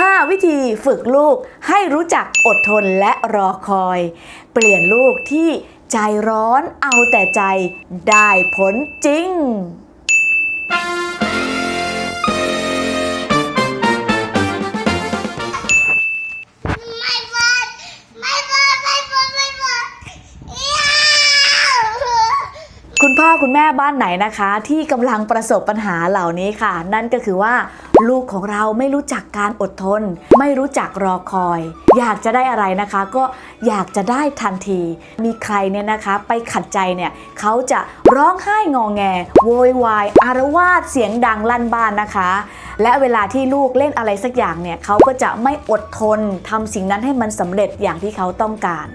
5 วิธีฝึกลูกให้รู้จักอดทนและรอคอย เปลี่ยนลูกที่ใจร้อนเอาแต่ใจได้ผลจริงไม่เปิดไม่เปิดไม่เปิดไม่เปิดยาวคุณพ่อคุณแม่บ้านไหนนะคะ ที่กำลังประสบปัญหาเหล่านี้ค่ะ นั่นก็คือว่า ลูกของเราไม่รู้จักการอดทน ไม่รู้จักรอคอย อยากจะได้อะไรนะคะ ก็อยากจะได้ทันที มีใครเนี่ยนะคะ ไปขัดใจเนี่ยเขาจะร้องไห้งองแง โวยวายอารวาสเสียงดังลั่นบ้านนะคะ และเวลาที่ลูกเล่นอะไรสักอย่างเนี่ยเขาก็จะไม่อดทนทำสิ่งนั้นให้มันสำเร็จอย่างที่เขาต้องการ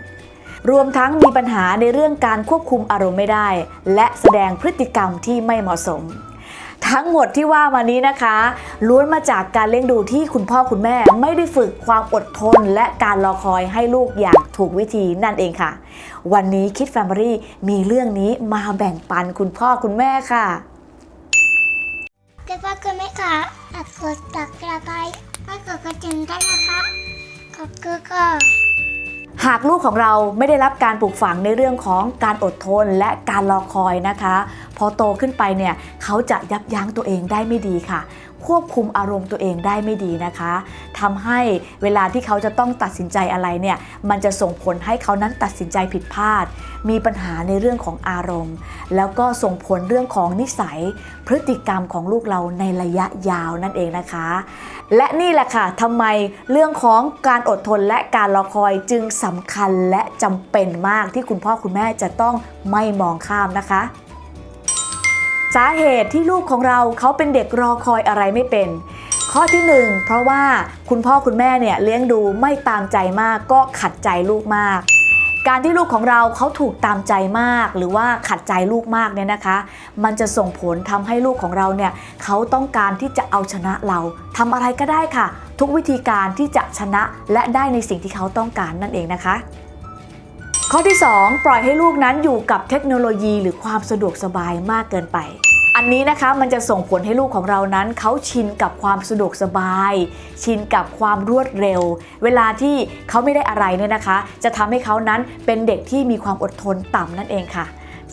รวมทั้งมีปัญหาในเรื่องการควบคุมอารมณ์ไม่ได้ และแสดงพฤติกรรมที่ไม่เหมาะสม ทั้งหมดที่ว่ามานี้นะคะล้วนมาจากการเลี้ยงดูที่คุณพ่อคุณแม่ ไม่ได้ฝึกความอดทน และการรอคอยให้ลูกอย่างถูกวิธีนั่นเองค่ะ วันนี้คิดแฟมิลี่มีเรื่องนี้มาแบ่งปันคุณพ่อคุณแม่ค่ะคุณพ่อคุณแม่คะฝากกดตักกระไกฝากกดกระจิงได้นะคะขอบคุณค่ะหากลูกของเราไม่ได้รับการปลูกฝังในเรื่องของการอดทนและการรอคอยนะคะพ อโตขึ้นไปเนี่ยเขาจะยับยั้งตัวเองได้ไม่ดีค่ะ ควบคุมอารมณ์ตัวเองได้ไม่ดีนะคะทำให้เวลาที่เขาจะต้องตัดสินใจอะไรเนี่ยมันจะส่งผลให้เขานั้นตัดสินใจผิดพลาด มีปัญหาในเรื่องของอารมณ์ แล้วก็ส่งผลเรื่องของนิสัย พฤติกรรมของลูกเราในระยะยาวนั่นเองนะคะ และนี่แหละค่ะทำไมเรื่องของการอดทนและการรอคอยจึงสำคัญและจำเป็นมากที่คุณพ่อคุณแม่จะต้องไม่มองข้ามนะคะ สาเหตุที่ลูกของเราเขาเป็นเด็กรอคอยอะไรไม่เป็น ข้อที่หนึ่งเพราะว่าคุณพ่อคุณแม่เนี่ยเลี้ยงดูไม่ตามใจมากก็ขัดใจลูกมาก การที่ลูกของเราเขาถูกตามใจมาก หรือว่าขัดใจลูกมากเนี่ยนะคะ มันจะส่งผลทำให้ลูกของเราเนี่ยเขาต้องการที่จะเอาชนะเราทำอะไรก็ได้ค่ะ ทุกวิธีการที่จะชนะและได้ในสิ่งที่เขาต้องการนั่นเองนะคะ ข้อที่ 2 ปล่อยให้ลูกนั้นอยู่กับเทคโนโลยีหรือความสะดวกสบายมากเกินไป อันนี้นะคะมันจะส่งผลให้ลูกของเรานั้น เขาชินกับความสะดวกสบาย ชินกับความรวดเร็ว เวลาที่เขาไม่ได้อะไรเนี่ยนะคะ จะทำให้เขานั้นเป็นเด็กที่มีความอดทนต่ำนั่นเองค่ะ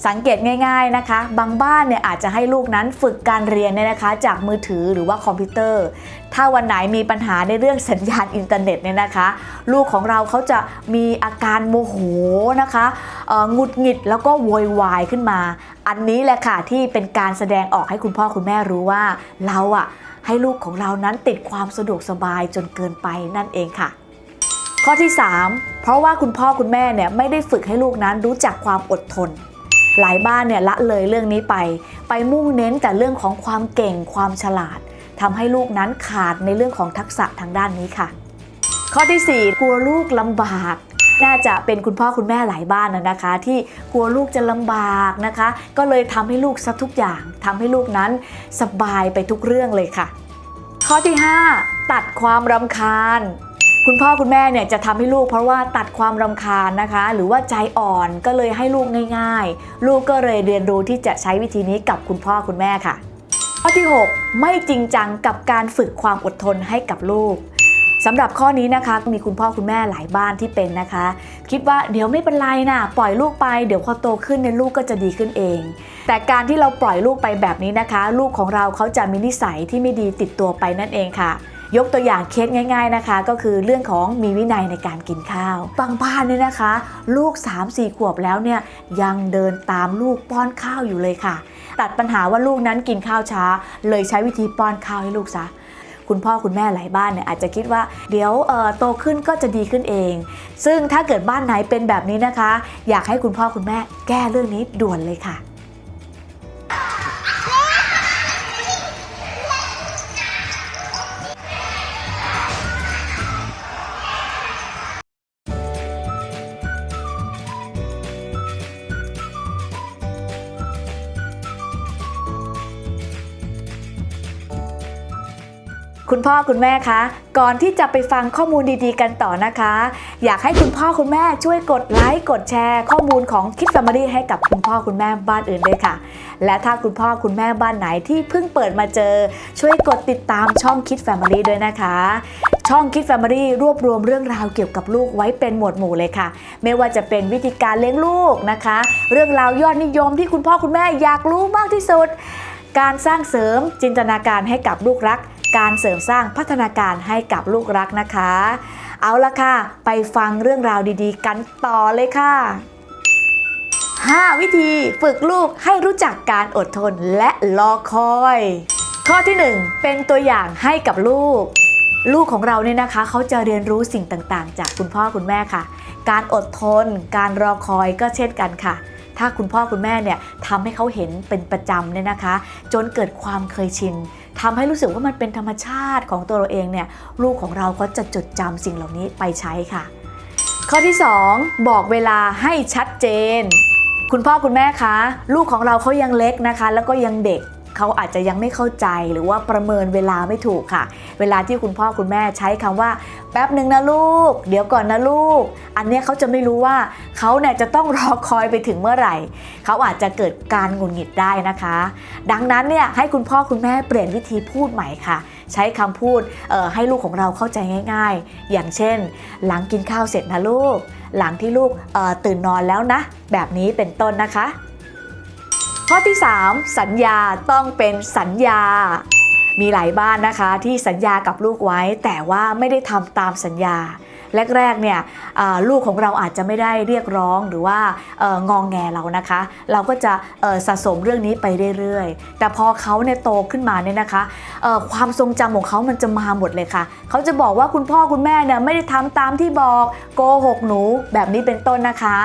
สังเกตง่าย ๆนะคะ บางบ้านเนี่ยอาจจะให้ลูกนั้นฝึกการเรียนเนี่ยนะคะ จากมือถือหรือว่าคอมพิวเตอร์ ถ้าวันไหนมีปัญหาในเรื่องสัญญาณอินเทอร์เน็ตเนี่ยนะคะ ลูกของเราเขาจะมีอาการโมโหนะคะหงุดหงิดแล้วก็โวยวายขึ้นมา อันนี้แหละค่ะที่เป็นการแสดงออกให้คุณพ่อคุณแม่รู้ว่าเราอะให้ลูกของเรานั้นติดความสะดวกสบายจนเกินไปนั่นเองค่ะข้อที่ 3 เพราะว่าคุณพ่อคุณแม่เนี่ยไม่ได้ฝึกให้ลูกนั้นรู้จักความอดทน หลายบ้านเนี่ยละเลยเรื่องนี้ไป ไปมุ่งเน้นแต่เรื่องของความเก่งความฉลาดทำให้ลูกนั้นขาดในเรื่องของทักษะทางด้านนี้ค่ะ ข้อที่ 4 กลัวลูกลำบากน่าจะเป็นคุณพ่อคุณแม่หลายบ้านนะคะ ที่กลัวลูกจะลำบากนะคะ ก็เลยทำให้ลูกซะทุกอย่างทำให้ลูกนั้นสบายไปทุกเรื่องเลยค่ะ ข้อที่ 5 ตัดความรำคาญ คุณพ่อคุณแม่เนี่ยจะทำให้ลูกเพราะว่าตัดความรำคาญนะคะ หรือว่าใจอ่อนก็เลยให้ลูกง่าย ๆ ลูกก็เลยเรียนรู้ที่จะใช้วิธีนี้กับคุณพ่อคุณแม่ค่ะ ข้อที่ 6 ไม่จริงจังกับการฝึกความอดทนให้กับลูกสำหรับข้อนี้นะคะมีคุณพ่อคุณแม่หลายบ้านที่เป็นนะคะ คิดว่าเดี๋ยวไม่เป็นไรนะปล่อยลูกไปเดี๋ยวพอโตขึ้นเนี่ยลูกก็จะดีขึ้นเอง แต่การที่เราปล่อยลูกไปแบบนี้นะคะ ลูกของเราเขาจะมีนิสัยที่ไม่ดีติดตัวไปนั่นเองค่ะ ยกตัวอย่างเคสง่าย ๆนะคะ ก็คือเรื่องของมีวินัยในการกินข้าว บางบ้านเนี่ยนะคะ ลูก 3-4 ขวบแล้วเนี่ยยังเดินตามลูกป้อนข้าวอยู่เลยค่ะ ตัดปัญหาว่าลูกนั้นกินข้าวช้า เลยใช้วิธีป้อนข้าวให้ลูกซะคุณพ่อคุณแม่หลายบ้านเนี่ยอาจจะคิดว่าเดี๋ยวเอ่อโตขึ้นก็จะดีขึ้นเอง ซึ่งถ้าเกิดบ้านไหนเป็นแบบนี้นะคะ อยากให้คุณพ่อคุณแม่แก้เรื่องนี้ด่วนเลยค่ะ คุณพ่อคุณแม่คะ ก่อนที่จะไปฟังข้อมูลดีๆ กันต่อนะคะ อยากให้คุณพ่อคุณแม่ช่วยกดไลค์กดแชร์ข้อมูลของคิด Family ให้กับคุณพ่อคุณแม่บ้านอื่นด้วยค่ะ และถ้าคุณพ่อคุณแม่บ้านไหนที่เพิ่งเปิดมาเจอ ช่วยกดติดตามช่องคิด Family ด้วยนะคะ ช่องคิด Family รวบรวมเรื่องราวเกี่ยวกับลูกไว้เป็นหมวดหมู่เลยค่ะ ไม่ว่าจะเป็นวิธีการเลี้ยงลูกนะคะ เรื่องราวยอดนิยมที่คุณพ่อคุณแม่อยากรู้มากที่สุด การสร้างเสริมจินตนาการให้กับลูกรัก การเสริมสร้างพัฒนาการให้กับลูกรักนะคะ เอาละค่ะ ไปฟังเรื่องราวดีๆ กันต่อเลยค่ะ 5 วิธีฝึกลูกให้รู้จักการอดทนและรอคอย ข้อที่ 1 เป็นตัวอย่างให้กับลูก ลูกของเราเนี่ยนะคะ เขาจะเรียนรู้สิ่งต่างๆ จากคุณพ่อคุณแม่ค่ะ การอดทน การรอคอยก็เช่นกันค่ะถ้าคุณพ่อคุณแม่เนี่ยทำให้เขาเห็นเป็นประจำเนี่ยนะคะ จนเกิดความเคยชิน ทำให้รู้สึกว่ามันเป็นธรรมชาติของตัวเราเองเนี่ยลูกของเราก็จะจดจำสิ่งเหล่านี้ไปใช้ค่ะ ข้อที่ 2 บอกเวลาให้ชัดเจน คุณพ่อคุณแม่คะ ลูกของเราเขายังเล็กนะคะ แล้วก็ยังเด็ก เขาอาจจะยังไม่เข้าใจหรือว่าประเมินเวลาไม่ถูกค่ะ เวลาที่คุณพ่อคุณแม่ใช้คำว่า แป๊บหนึ่งนะลูก เดี๋ยวก่อนนะลูก อันนี้เขาจะไม่รู้ว่าเขาเนี่ยจะต้องรอคอยไปถึงเมื่อไหร่ เขาอาจจะเกิดการงุดหงิดได้นะคะ ดังนั้นเนี่ยให้คุณพ่อคุณแม่เปลี่ยนวิธีพูดใหม่ค่ะ ใช้คำพูดให้ลูกของเราเข้าใจง่าย ๆ อย่างเช่น หลังกินข้าวเสร็จนะลูก หลังที่ลูกตื่นนอนแล้วนะ แบบนี้เป็นต้นนะคะ ข้อที่ 3 สัญญาต้องเป็นสัญญา มีหลายบ้านนะคะที่สัญญากับลูกไว้ แต่ว่าไม่ได้ทำตามสัญญาแรกๆเนี่ยลูกของเราอาจจะไม่ได้เรียกร้องหรือว่าอ่ององแงเรานะคะ เราก็จะสะสมเรื่องนี้ไปเรื่อยๆ แต่พอเขาเนี่ยโตขึ้นมาเนี่ยนะคะความทรงจำของเขามันจะมาหมดเลยค่ะ เขาจะบอกว่าคุณพ่อคุณแม่เนี่ยไม่ได้ทำตามที่บอกโกหกหนูแบบนี้เป็นต้นนะคะ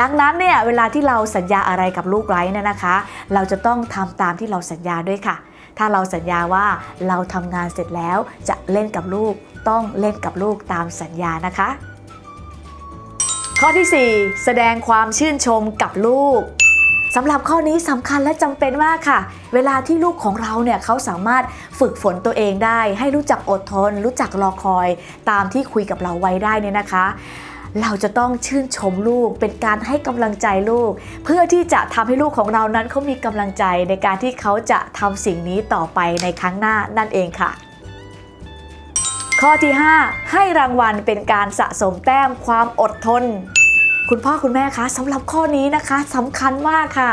ดังนั้นเนี่ยเวลาที่เราสัญญาอะไรกับลูกไว้เนี่ยนะคะ เราจะต้องทำตามที่เราสัญญาด้วยค่ะ ถ้าเราสัญญาว่าเราทำงานเสร็จแล้วจะเล่นกับลูกต้องเล่นกับลูกตามสัญญานะคะ ข้อที่ 4 แสดงความชื่นชมกับลูกสำหรับข้อนี้สำคัญและจำเป็นมากค่ะ เวลาที่ลูกของเราเนี่ยเขาสามารถฝึกฝนตัวเองได้ ให้รู้จักอดทน รู้จักรอคอย ตามที่คุยกับเราไว้ได้เนี่ยนะคะ เราจะต้องชื่นชมลูก เป็นการให้กำลังใจลูก เพื่อที่จะทำให้ลูกของเรานั้นเขามีกำลังใจในการที่เขาจะทำสิ่งนี้ต่อไปในครั้งหน้านั่นเองค่ะ ข้อที่ 5 ให้รางวัลเป็นการสะสมแต้มความอดทน คุณพ่อคุณแม่คะสำหรับข้อนี้นะคะสำคัญมากค่ะ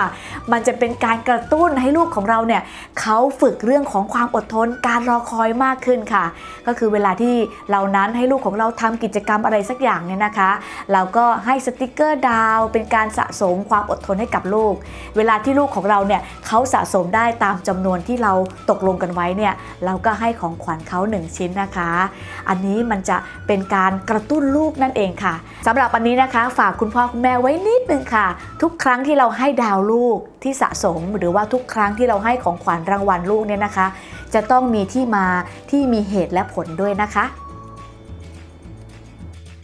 มันจะเป็นการกระตุ้นให้ลูกของเราเนี่ยเขาฝึกเรื่องของความอดทน การรอคอยมากขึ้นค่ะ ก็คือเวลาที่เรานั้นให้ลูกของเราทำกิจกรรมอะไรสักอย่างเนี่ยนะคะ เราก็ให้สติกเกอร์ดาวเป็นการสะสมความอดทนให้กับลูก เวลาที่ลูกของเราเนี่ยเขาสะสมได้ตามจำนวนที่เราตกลงกันไว้เนี่ยเราก็ให้ของขวัญเขาหนึ่งชิ้นนะคะ อันนี้มันจะเป็นการกระตุ้นลูกนั่นเองค่ะสำหรับอันนี้นะคะฝากคุณพ่อคุณแม่ไว้นิดนึงค่ะ ทุกครั้งที่เราให้ดาวลูกที่สะสม หรือว่าทุกครั้งที่เราให้ของขวัญรางวัลลูกเนี่ยนะคะ จะต้องมีที่มาที่มีเหตุและผลด้วยนะคะ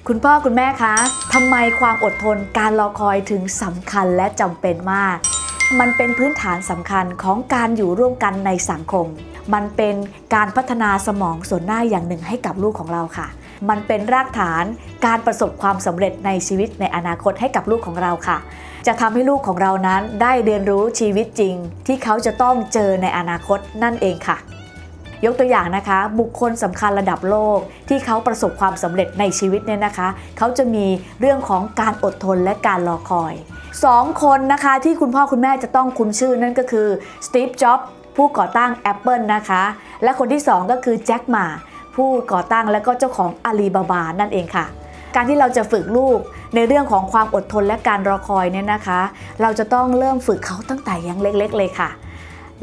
คุณพ่อคุณแม่คะทำไมความอดทนการรอคอยถึงสำคัญและจำเป็นมากมันเป็นพื้นฐานสำคัญของการอยู่ร่วมกันในสังคม มันเป็นการพัฒนาสมองส่วนหน้าอย่างหนึ่งให้กับลูกของเราค่ะ มันเป็นรากฐานการประสบความสำเร็จในชีวิตในอนาคตให้กับลูกของเราค่ะ จะทำให้ลูกของเรานั้นได้เรียนรู้ชีวิตจริง ที่เขาจะต้องเจอในอนาคตนั่นเองค่ะ ยกตัวอย่างนะคะ บุคคลสำคัญระดับโลกที่เขาประสบความสำเร็จในชีวิตเนี่ยนะคะ เขาจะมีเรื่องของการอดทนและการรอคอยสองคนนะคะที่คุณพ่อคุณแม่จะต้องคุ้นชื่อนั่นก็คือสตีฟจ็อบผู้ก่อตั้ง Apple นะคะ และคนที่สองก็คือแจ็คหมา ผู้ก่อตั้งและก็เจ้าของอาลีบาบานั่นเองค่ะ การที่เราจะฝึกลูกในเรื่องของความอดทนและการรอคอยเนี่ยนะคะ เราจะต้องเริ่มฝึกเขาตั้งแต่ยังเล็ก ๆ เลยค่ะ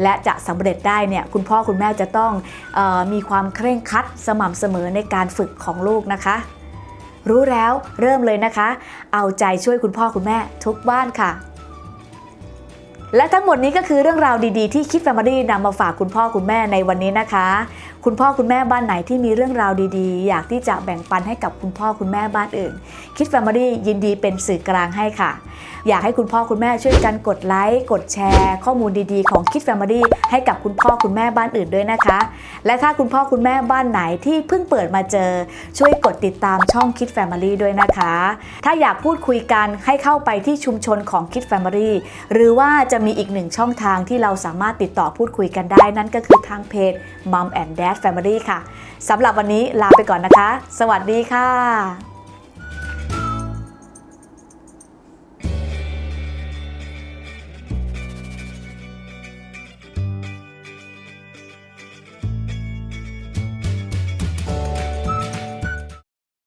และจะสำเร็จได้เนี่ยคุณพ่อคุณแม่จะต้องออมีความเคร่งครัดสม่ำเสมอในการฝึกของลูกนะคะ รู้แล้วเริ่มเลยนะคะ เอาใจช่วยคุณพ่อคุณแม่ทุกบ้านค่ะ และทั้งหมดนี้ก็คือเรื่องราวดีๆ ที่คิดแฟมิลี่นำมาฝากคุณพ่อคุณแม่ในวันนี้นะคะ คุณพ่อคุณแม่บ้านไหนที่มีเรื่องราวดีๆ อยากที่จะแบ่งปันให้กับคุณพ่อคุณแม่บ้านอื่น คิดแฟมิลี่ยินดีเป็นสื่อกลางให้ค่ะ อยากให้คุณพ่อคุณแม่ช่วยกันกดไลค์กดแชร์ ข้อมูลดีๆ ของคิดแฟมิลี่ให้กับคุณพ่อคุณแม่บ้านอื่นด้วยนะคะ และถ้าคุณพ่อคุณแม่บ้านไหนที่เพิ่งเปิดมาเจอ ช่วยกดติดตามช่องคิดแฟมิลี่ด้วยนะคะ ถ้าอยากพูดคุยกันให้เข้าไปที่ชุมชนของคิดแฟมิลี่หรือว่าจะมีอีกหนึ่งช่องทางที่เราสามารถติดต่อพูดคุยกันได้นั่นก็คือทางเพจ Mom and Dad Family ค่ะสำหรับวันนี้ลาไปก่อนนะคะ สวัสดีค่ะ